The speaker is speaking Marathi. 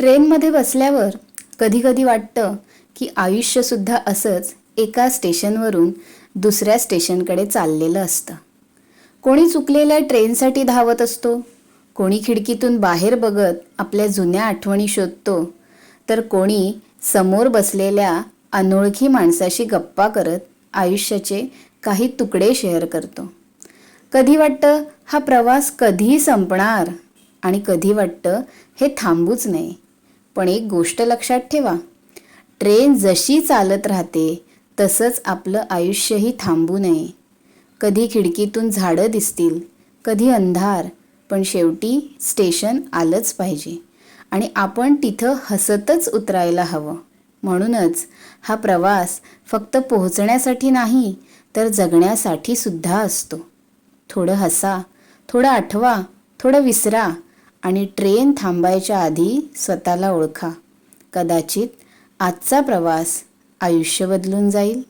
ट्रेनमध्ये बसल्यावर कधीकधी वाटतं की आयुष्यसुद्धा असंच एका स्टेशनवरून दुसऱ्या स्टेशनकडे चाललेलं असतं. कोणी चुकलेल्या ट्रेनसाठी धावत असतो कोणी खिडकीतून बाहेर बघत आपल्या जुन्या आठवणी शोधतो तर कोणी समोर बसलेल्या अनोळखी माणसाशी गप्पा करत आयुष्याचे काही तुकडे शेअर करतो. कधी वाटतं हा प्रवास कधी संपणार आणि कधी वाटतं हे थांबूच नये पण एक गोष्ट लक्षात ठेवा. ट्रेन जशी चालत राहते तसंच आपलं आयुष्यही थांबू नये. कधी खिडकीतून झाडं दिसतील कधी अंधार पण शेवटी स्टेशन आलंच पाहिजे. आणि आपण तिथं हसतच उतरायला हवं. म्हणूनच हा प्रवास फक्त पोहोचण्यासाठी नाही तर जगण्यासाठी सुद्धा असतो. थोडं हसा थोडं आठवा थोडं विसरा आणि ट्रेन थांबायच्या आधी स्वतःला ओळखा. कदाचित आजचा प्रवास आयुष्य बदलून जाईल.